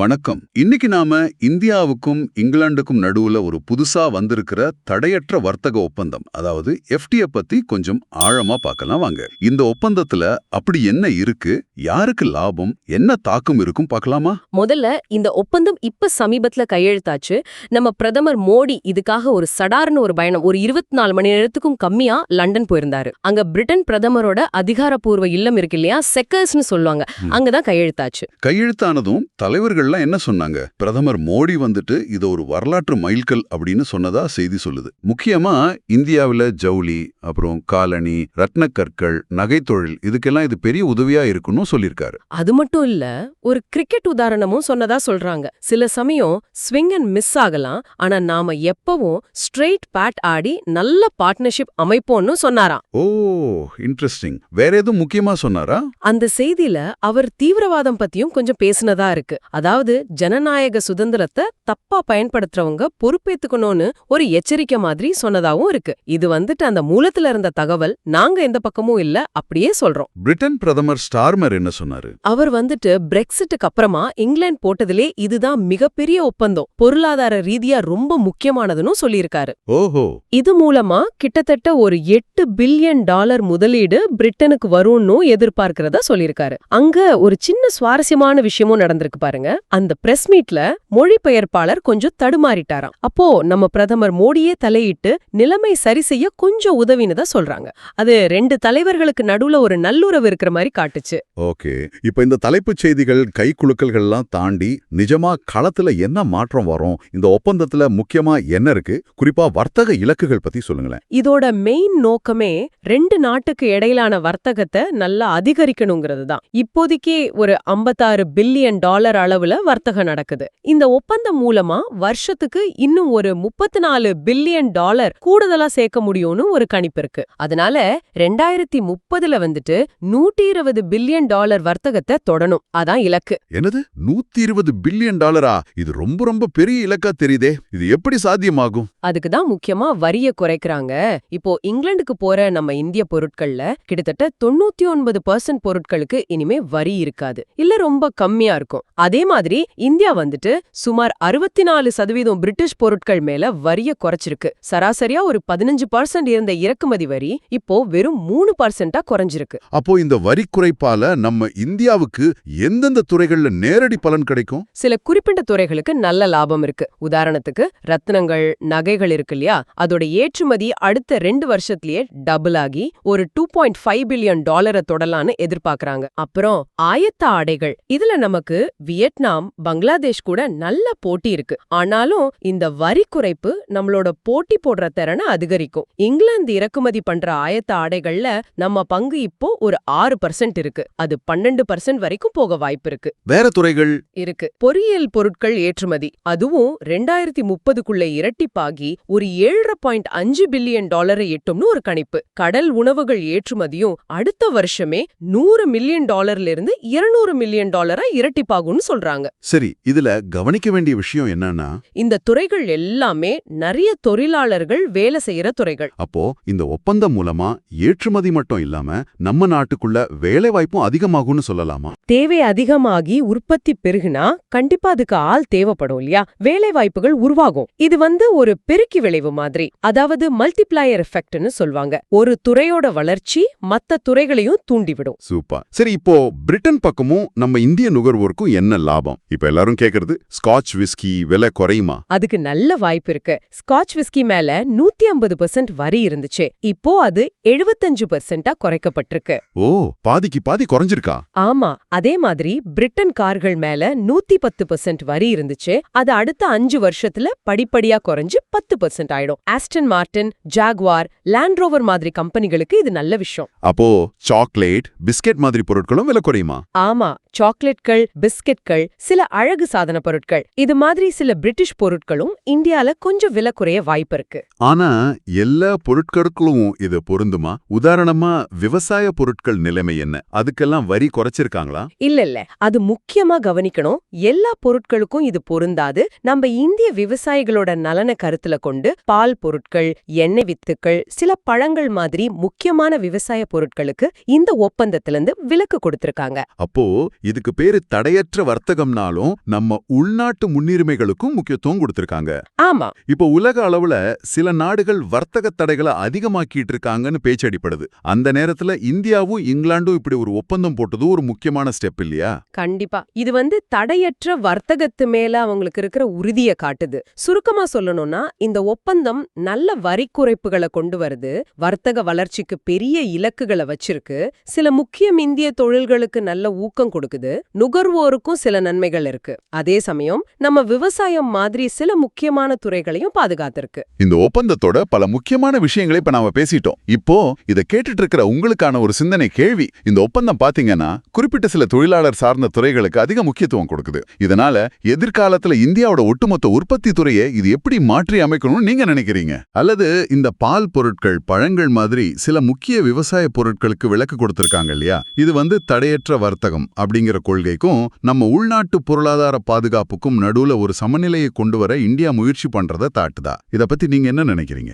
வணக்கம். இன்னைக்கு நாம இந்தியாவுக்கும் இங்கிலாந்துக்கும் நடுவுல ஒரு புதுசா வந்திருக்கிற தடையற்ற வர்த்தக ஒப்பந்தம் அதாவது எஃப்டிஏ பத்தி கொஞ்சம் ஆழமா பார்க்கலாம் வாங்க. இந்த ஒப்பந்தத்துல அப்படி என்ன இருக்கு யாருக்கு லாபம் என்ன தாக்கம் இருக்கும் பார்க்கலாமா? முதல்ல இந்த ஒப்பந்தம் இப்ப சமீபத்துல கையெழுத்தாச்சு. நம்ம பிரதமர் மோடி இதுக்காக ஒரு சடார்னு ஒரு பயணம் ஒரு இருபத்தி நாலு மணி நேரத்துக்கும் கம்மியா லண்டன் போயிருந்தாரு. அங்க பிரிட்டன் பிரதமரோட அதிகாரப்பூர்வ இல்லம் இருக்கு இல்லையா செக்கர்ஸ்னு சொல்லுவாங்க. அங்கதான் கையெழுத்தாச்சு. கையெழுத்தானதும் தலைவர்கள்லாம் என்ன சொன்னாங்க? பிரதமர் மோடி வந்துட்டு இது ஒரு வரலாற்று மைல்கல் அப்படின்னு சொன்னதா செய்தி சொல்லுது. முக்கியமா இந்தியாவுல ஜவுளி அப்புறம் காலணி ரத்னக்கற்கள் நகைத்தொழில் இதுக்கெல்லாம் இது பெரிய உதவியா இருக்குன்னு சொல்லியிருக்காரு அது மட்டும் இல்ல ஒரு கிரிக்கெட் உதாரணமும் சொன்னதா சொல்றாங்க. சில சமயம் ஸ்விங் அண்ட் மிஸ் ஆகலாம் ஆனா நாம எப்பவும் ஸ்ட்ரெயிட் பேட் ஆடி நல்ல பார்ட்னர்ஷிப் அமைப்போம்னு சொன்னாராம். Oh interesting. வேற எதுவும் முக்கியமா சொன்னாரா? அந்த செய்தியில அவர் தீவிரவாதம் பத்தியும் கொஞ்சம் பேசினதா இருக்கு. அதாவது ஜனநாயக சுதந்திரத்தை தப்பா பயன்படுத்துறவங்க பொறுப்பேத்துக்கணும்னு ஒரு எச்சரிக்கை மாதிரி சொன்னதாவும் இருக்கு. இது வந்துட்டு அந்த மூலத்துல இருந்த தகவல் நாங்க எந்த பக்கமும் இல்ல அப்படியே சொல்றோம். பிரிட்டன் பிரதமர் ஸ்டார்மர் என்ன சொன்னாரு? அவர் வந்துட்டு பிரெக்சிட்டுக்கு அப்புறமா இங்கிலாந்து போட்டதிலே இதுதான் மிகப்பெரிய ஒப்பந்தம். பொருளாதார ரீதியா ரொம்ப முக்கியமானதுன்னு சொல்லியிருக்காரு. ஓஹோ. இது மூலமா கிட்டத்தட்ட ஒரு எட்டு பில்லியன் டாலர் முதலீடு பிரிட்டனுக்கு வரும்னு எதிர்பார்க்கிறதா சொல்லியிருக்காரு. அங்க ஒரு சின்ன சுவாரஸ்யமான விஷயமும் நடந்திருக்கு பாருங்க. அந்த பிரஸ் மீட்ல மொழிபெயர்ப்பாளர் கொஞ்சம் தடுமாறிட்டாராம். அப்போ நம்ம பிரதமர் மோடியே தலையிட்டு நிலைமை சரி செய்ய கொஞ்சம் உதவினதா சொல்றாங்க. அது ரெண்டு தலைவர்களுக்கு நடுவுல ஒரு நல்லுறவு இருக்கிற மாதிரி காட்டுச்சு. ஓகே. இப்ப இந்த தலைப்புச் செய்திகள் கைக்குலுக்கல்கள்லாம் தாண்டி நிஜமா களத்துல என்ன மாற்றம் வரும்? இந்த ஒப்பந்தத்துல முக்கியமா என்ன இருக்கு? குறிப்பா வர்த்தக இலக்குகள் பத்தி சொல்லுங்களேன். இதோட மெயின் நோக்கமே ரெண்டு நாட்டுக்கு இடையிலான வர்த்தகத்தை நல்லா அதிகரிக்கணுங்கிறது தான். இப்போதைக்கு ஒரு 56 பில்லியன் டாலர் அளவுல வர்த்தகம் நடக்குது. இந்த ஒப்பந்தம் மூலமா வருஷத்துக்கு இன்னும் ஒரு 34 பில்லியன் டாலர் கூடுதலா சேர்க்க முடியும்னு ஒரு கணிப்பு இருக்கு. அதனால ரெண்டாயிரத்தி முப்பதுல வந்துட்டு நூற்றி இருபது பில்லியன் டாலர் வர்த்தகத்தை தொடணும். அதான் இலக்கு. என்னது? நூத்தி இருபது பில்லியன் டாலரா? இது ரொம்ப ரொம்ப பெரிய இலக்கா தெரியுதே. இது எப்படி சாத்தியமாகும்? அதுக்கு தான் முக்கியமா வரிய குறைக்கறாங்க. இப்போ இங்கிலாந்துக்கு போற நம்ம இந்திய பொருட்கள்ல கிட்டத்தட்ட தொண்ணூத்தி ஒன்பது பொருட்களுக்கு இனிமே வரி இருக்காது. இல்ல ரொம்ப கம்மியா இருக்கும். அதே மாதிரி இந்தியா வந்துட்டு சுமார் அறுபத்தி நாலு சதவீதம் பிரிட்டிஷ் பொருட்கள் மேல வரிய குறைச்சிருக்கு. சராசரியா ஒரு பதினஞ்சு பர்சன்ட் இருந்த இறக்குமதி வரி இப்போ வெறும் மூணு பர்சன்டா குறைஞ்சிருக்கு. அப்போ இந்த வரி குறைப்பால நம்ம இந்தியாவுக்கு எந்தெந்த துறைகள்ல நேரடி பலன் கிடைக்கும்? சில குறிப்பிட்ட துறைகளுக்கு நல்ல லாபம் இருக்கு. உதாரணத்துக்கு ரத்தினங்கள் நகைகள் இருக்கு இல்லையா? அதோட ஏற்றுமதி அடுத்த ரெண்டு வருஷத்திலேயே டபுள் ஆகி ஒரு டூ பாயிண்ட் ஃபைவ் பில்லியன் டாலரை தொடலான்னு எதிர்பார்க்கறாங்க. அப்புறம் ஆயத்த ஆடைகள். இதுல நமக்கு வியட்நாம் பங்களாதேஷ் கூட நல்ல போட்டி இருக்கு. ஆனாலும் இந்த வரி குறைப்பு நம்மளோட போட்டி போடுற திறனை அதிகரிக்கும். இங்கிலாந்து இறக்குமதி பண்ற ஆயத்த ஆடைகள்ல நம்ம பங்கு இப்போ ஒரு ஆறு பர்சன்ட் இருக்கு. அது பன்னெண்டு பர்சன்ட் வரைக்கும் போக வாய்ப்பு இருக்கு. வேற துறைகள்? இருக்கு. பொறியியல் பொருட்கள் ஏற்றுமதி. அதுவும் ரெண்டாயிரத்தி முப்பதுக்குள்ள இரட்டிப்பாகி ஒரு ஏழரை பாயிண்ட் அஞ்சு பில்லியன் டாலரை எட்டும்னு ஒரு கணிப்பு. கடல் உணவுகள் ஏற்றுமதியும் அடுத்த வருஷமே நூறு மில்லியன் டாலர்ல இருந்து இருநூறு மில்லியன் டாலரா இரட்டிப்பாகும்னு சொல்றாங்க. சரி இதுல கவனிக்க வேண்டிய விஷயம் என்னன்னா இந்த துறைகள் எல்லாமே நிறைய தொழிலாளர்கள் வேலை செய்யற துறைகள். அப்போ இந்த ஒப்பந்தம் மூலமா ஏற்றுமதி மட்டும் இல்லாம நம்ம நாட்டுக்குள்ள வேலை வாய்ப்பும் அதிகமாகும்னு சொல்லலாமா? தேவை அதிகமாகி உற்பத்தி பெருகுனா கண்டிப்பா அதுக்கு ஆள் தேவைப்படும் இல்லையா? வேலை வாய்ப்புகள் உருவாகும். இது வந்து ஒரு பெருக்கி விளைவு மாதிரி. அதாவது மல்டிப்ளையர் எஃபெக்ட்னு சொல்வாங்க. ஒரு துறையோட வளர்ச்சி மத்த துறைகளையும் தூண்டிவிடும். சூப்பர். சரி இப்போ பிரிட்டன் பக்கமும் நம்ம இந்திய நுகர்வோருக்கும் என்ன லாபம்? இப்ப எல்லாரும் கேக்குறது ஸ்காட்ச் விஸ்கி விலை குறையுமா? அதுக்கு நல்ல வாய்ப்பு இருக்கு. ஸ்காட்ச் விஸ்கி மேல நூத்தி ஐம்பது பெர்சென்ட் வரி இருந்துச்சு. இப்போ அது எழுபத்தஞ்சு பெர்சென்டா குறைக்கப்பட்டிருக்கு. ஓ பாதிக்கு பாதி குறைஞ்சிருக்கா? ஆமா அதே மாதிரி பிரிட்டன் கார்கள் மேல நூத்தி பத்து பெர்சென்ட் வரி இருந்துச்சு. அது அடுத்த அஞ்சு வருஷத்துல படிப்படியா குறைஞ்சு பத்து பெர்சென்ட் ஆயிடும். Aston Martin Jaguar Land Rover மாதிரி கம்பெனிகளுக்கு இது நல்ல விஷயம். அப்போ சாக்லேட் பிஸ்கெட் மாதிரி பொருட்களும் விலை குறையுமா? ஆமா சாக்லேட்கள் பிஸ்கெட்கள் சில அழகு சாதன பொருட்கள். இது மாதிரி சில பிரிட்டிஷ் பொருட்களும் இந்தியால கொஞ்சம் விலை குறைய வாய்ப்பு இருக்கு. ஆனா எல்லா பொருட்களுக்கும் இது பொருந்துமா? உதாரணமா விவசாய பொருட்கள் நிலைமை என்ன? அதுக்கெல்லாம் வரி குறைச்சிருக்காங்களா? இல்ல இல்ல. அது முக்கியமா கவனிக்கணும். எல்லா பொருட்களுக்கும் இது பொருந்தாது. நம்ம இந்திய விவசாயிகளோட நலனை கருத்துல கொண்டு பால் பொருட்கள் எண்ணெய் வித்துக்கள் சில பழங்கள் மாதிரி முக்கியமான விவசாய பொருட்களுக்கு இந்த ஒப்பந்தத்திலிருந்து விலக்கு கொடுத்திருக்காங்க. அப்போ இதுக்கு பேரு தடையற்ற வர்த்தகம் ஒப்பந்தம்னாலும் நம்ம உள்நாட்டு முன்னுரிமைகளுக்கும் முக்கியத்துவம் கொடுத்திருக்காங்க. ஆமா. இப்போ உலக அளவுல சில நாடுகள் வர்த்தக தடைகளை அதிகமாக்கிட்டு இருக்காங்கன்னு பேச்சடிப்படுது அந்த நேரத்துல இந்தியாவும் இங்கிலாந்தும் இப்படி ஒரு ஒப்பந்தம் போட்டது ஒரு முக்கியமான ஸ்டெப் இல்லையா? கண்டிப்பா. இது வந்து தடையற்ற வர்த்தகத்து மேல அவங்களுக்கு இருக்கிற உறுதிய காட்டுது. சுருக்கமா சொல்லணும்னா இந்த ஒப்பந்தம் நல்ல வரி குறைப்புகளை கொண்டு வருது வர்த்தக வளர்ச்சிக்கு பெரிய இலக்குகளை வச்சிருக்கு சில முக்கிய இந்திய தொழில்களுக்கு நல்ல ஊக்கம் கொடுக்குது நுகர்வோருக்கும் சில நன்மைகள் இருக்கு. அதே சமயம் நம்ம விவசாயம் மாதிரி சில முக்கியமான துறைகளையும் பாதுகாத்திருக்கு. இந்த ஒப்பந்தத்தோட பல முக்கியமான விஷயங்களை இப்ப நாம பேசிட்டோம். இப்போ இத கேட்டுட்டு இருக்கிற உங்களுக்கான ஒரு சிந்தனை கேள்வி. இந்த ஒப்பந்தம் பாத்தீங்கன்னா குறிப்பிட்ட சில தொழிலாளர் சார்ந்த துறைகளுக்கு அதிக முக்கியத்துவம் கொடுக்குது. இதனால எதிர்காலத்துல இந்தியாவோட ஒட்டுமொத்த உற்பத்தி துறையை இது எப்படி மாற்றி அமைக்கணும்னு நீங்க நினைக்கிறீங்க? அல்லது இந்த பால் பொருட்கள் பழங்கள் மாதிரி சில முக்கிய விவசாய பொருட்களுக்கு விலக்கு கொடுத்திருக்காங்க இல்லையா? இது வந்து தடையற்ற வர்த்தகம் அப்படிங்கிற கொள்கைக்கும் நம்ம உள்நாட்டு பொருளாதார பாதுகாப்புக்கும் நடுவுல ஒரு சமநிலையை கொண்டு வர இந்தியா முயற்சி பண்றத தாட்டுதா? இத பத்தி நீங்க என்ன நினைக்கிறீங்க?